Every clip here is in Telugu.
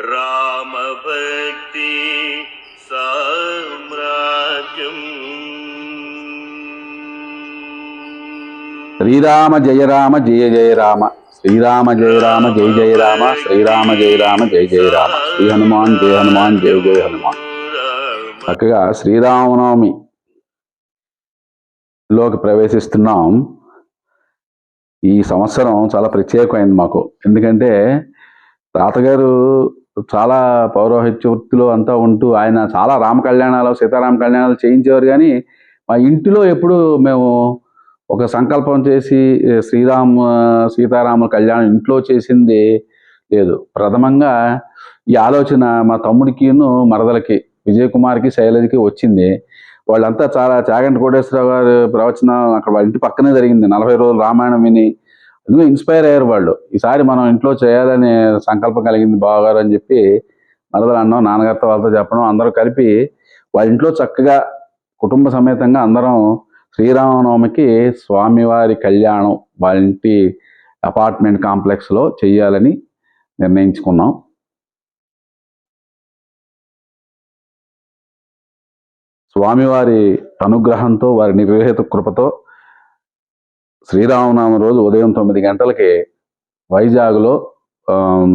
రామభక్తి సామ్రాజ్యం శ్రీరామ జయ రామ జయ జయ రామ శ్రీరామ జయ రామ జయ జయ రామ శ్రీరామ జయ రామ జయ జయ రామ శ్రీ హనుమాన్ జయ హనుమాన్ జయ జయ హనుమాన్ చక్కగా శ్రీరామనవమి లోకి ప్రవేశిస్తున్నాం. ఈ సంవత్సరం చాలా ప్రత్యేకమైంది మాకు. ఎందుకంటే తాతగారు చాలా పౌరోహిత్య వృత్తిలో అంతా ఉంటూ ఆయన చాలా రామ కళ్యాణాలు సీతారామ కళ్యాణాలు చేయించేవారు కానీ మా ఇంటిలో ఎప్పుడు మేము ఒక సంకల్పం చేసి శ్రీరామ సీతారాముల కళ్యాణం ఇంట్లో చేసింది లేదు. ప్రథమంగా ఈ ఆలోచన మా తమ్ముడికిను మరదలకి విజయ్ కుమార్కి శైలజకి వచ్చింది. వాళ్ళంతా చాలా చాగంటి కోటేశ్వరరావు గారు ప్రవచనం అక్కడ వాళ్ళ ఇంటి పక్కనే జరిగింది. నలభై రోజులు రామాయణం విని అందులో ఇన్స్పైర్ అయ్యారు వాళ్ళు. ఈసారి మనం ఇంట్లో చేయాలని సంకల్పం కలిగింది బావగారు అని చెప్పి మరదలు అన్నం నాన్నగారితో వాళ్ళతో చెప్పడం అందరూ కలిపి వాళ్ళ ఇంట్లో చక్కగా కుటుంబ సమేతంగా అందరం శ్రీరామనవమికి స్వామివారి కళ్యాణం వాళ్ళ ఇంటి అపార్ట్మెంట్ కాంప్లెక్స్లో చేయాలని నిర్ణయించుకున్నాం. స్వామివారి అనుగ్రహంతో వారి నిర్వహిత కృపతో శ్రీరామనామ రోజు ఉదయం తొమ్మిది గంటలకి వైజాగ్లో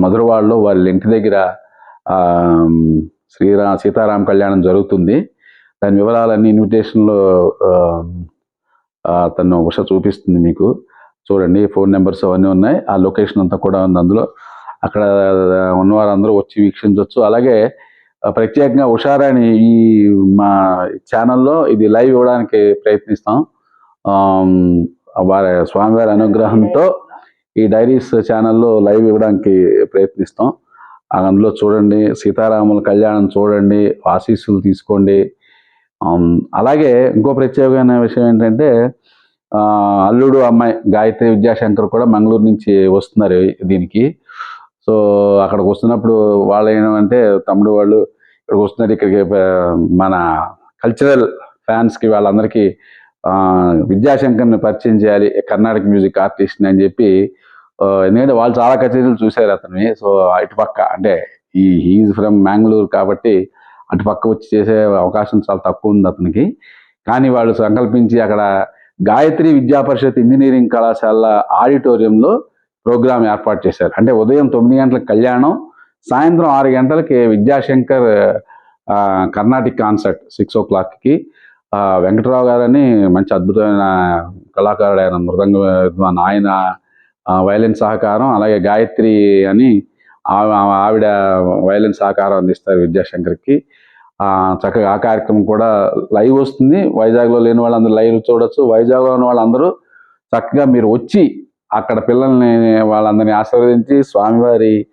మధురవాడలో వాళ్ళ ఇంటి దగ్గర శ్రీరా సీతారామ కళ్యాణం జరుగుతుంది. దాని వివరాలన్నీ ఇన్విటేషన్లో తను ఉష చూపిస్తుంది మీకు. చూడండి ఫోన్ నెంబర్స్ అవన్నీ ఉన్నాయి. ఆ లొకేషన్ అంతా కూడా ఉంది అందులో. అక్కడ ఉన్నవారు అందరూ వచ్చి వీక్షించవచ్చు అలాగే ప్రత్యేకంగా ఉషారాణి ఈ మా ఛానల్లో ఇది లైవ్ ఇవ్వడానికి ప్రయత్నిస్తాం. వారి స్వామివారి అనుగ్రహంతో ఈ డైరీస్ ఛానల్లో లైవ్ ఇవ్వడానికి ప్రయత్నిస్తాం. అందులో చూడండి సీతారాముల కళ్యాణం చూడండి ఆశీస్సులు తీసుకోండి. అలాగే ఇంకో ప్రత్యేకమైన విషయం ఏంటంటే అల్లుడు అమ్మాయి గాయత్రి విద్యాశంకర్ కూడా మంగళూరు నుంచి వస్తున్నారు దీనికి. సో అక్కడికి వస్తున్నప్పుడు వాళ్ళు ఏమంటే తమ్ముడు వాళ్ళు ఇక్కడికి వస్తున్నారు ఇక్కడికి మన కల్చరల్ ఫ్యాన్స్కి వాళ్ళందరికీ విద్యాశంకర్ని పరిచయం చేయాలి కర్ణాటక మ్యూజిక్ ఆర్టిస్ట్ అని చెప్పి ఎందుకంటే వాళ్ళు చాలా కచేరీలు చూశారు అతన్ని. సో ఇటుపక్క అంటే ఈ హీఈ్ ఫ్రమ్ మ్యాంగ్లూరు కాబట్టి అటుపక్క వచ్చి చేసే అవకాశం చాలా తక్కువ ఉంది అతనికి. కానీ వాళ్ళు సంకల్పించి అక్కడ గాయత్రి విద్యా పరిషత్ ఇంజనీరింగ్ కళాశాల ఆడిటోరియంలో ప్రోగ్రాం ఏర్పాటు చేశారు. అంటే ఉదయం తొమ్మిది గంటలకు కళ్యాణం సాయంత్రం ఆరు గంటలకి విద్యాశంకర్ కర్ణాటిక్ కాన్సర్ట్ సిక్స్ ఓ క్లాక్కి. వెంకటరావు గారని మంచి అద్భుతమైన కళాకారుడు ఆయన మృదంగ విద్వాన్ ఆయన వయలిన్ వైలిన్ సహకారం అలాగే గాయత్రి అని ఆ- ఆవిడ వైలిన్ సహకారం అందిస్తారు విద్యాశంకర్కి. చక్కగా ఆ కార్యక్రమం కూడా లైవ్ వస్తుంది. వైజాగ్లో లేని వాళ్ళందరూ లైవ్ చూడొచ్చు. వైజాగ్లో ఉన్న వాళ్ళందరూ చక్కగా మీరు వచ్చి అక్కడ పిల్లల్ని వాళ్ళందరినీ ఆశీర్వదించి స్వామివారి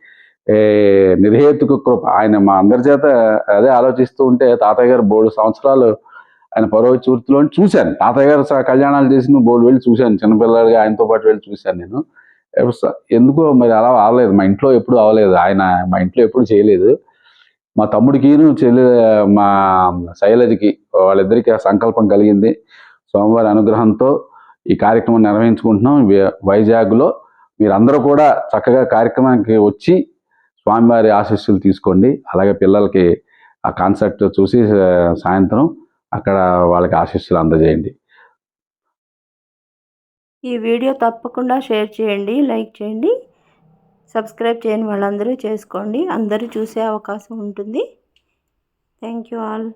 నిర్హేతుకు కృప. ఆయన మా అందరి చేత అదే ఆలోచిస్తూ ఉంటే తాతయ్య గారు బోడు సంవత్సరాలు ఆయన పౌరోహిత్య వృత్తిలో చూశాను. తాతయ్య గారు స- కళ్యాణాలు చేసిన బోర్డు వెళ్ళి చూశాను. చిన్నపిల్లలుగా ఆయనతో పాటు వెళ్ళి చూశాను నేను. ఎందుకో మరి అలా అవ్వలేదు మా ఇంట్లో ఎప్పుడు అవ్వలేదు ఆయన మా ఇంట్లో ఎప్పుడు చేయలేదు. మా తమ్ముడికి చెల్లి మా శైలజకి వాళ్ళిద్దరికి సంకల్పం కలిగింది. సోమవారి అనుగ్రహంతో ఈ కార్యక్రమం నిర్వహించుకుంటున్నాం. వైజాగ్లో మీరందరూ కూడా చక్కగా కార్యక్రమానికి వచ్చి స్వామివారి ఆశీస్సులు తీసుకోండి. అలాగే పిల్లలకి ఆ కాన్సర్ట్ చూసి సాయంత్రం అక్కడ వాళ్ళకి ఆశీస్సులు అందజేయండి. ఈ వీడియో తప్పకుండా షేర్ చేయండి లైక్ చేయండి సబ్స్క్రైబ్ చేయని వాళ్ళందరూ చేసుకోండి. అందరూ చూసే అవకాశం ఉంటుంది. Thank you all.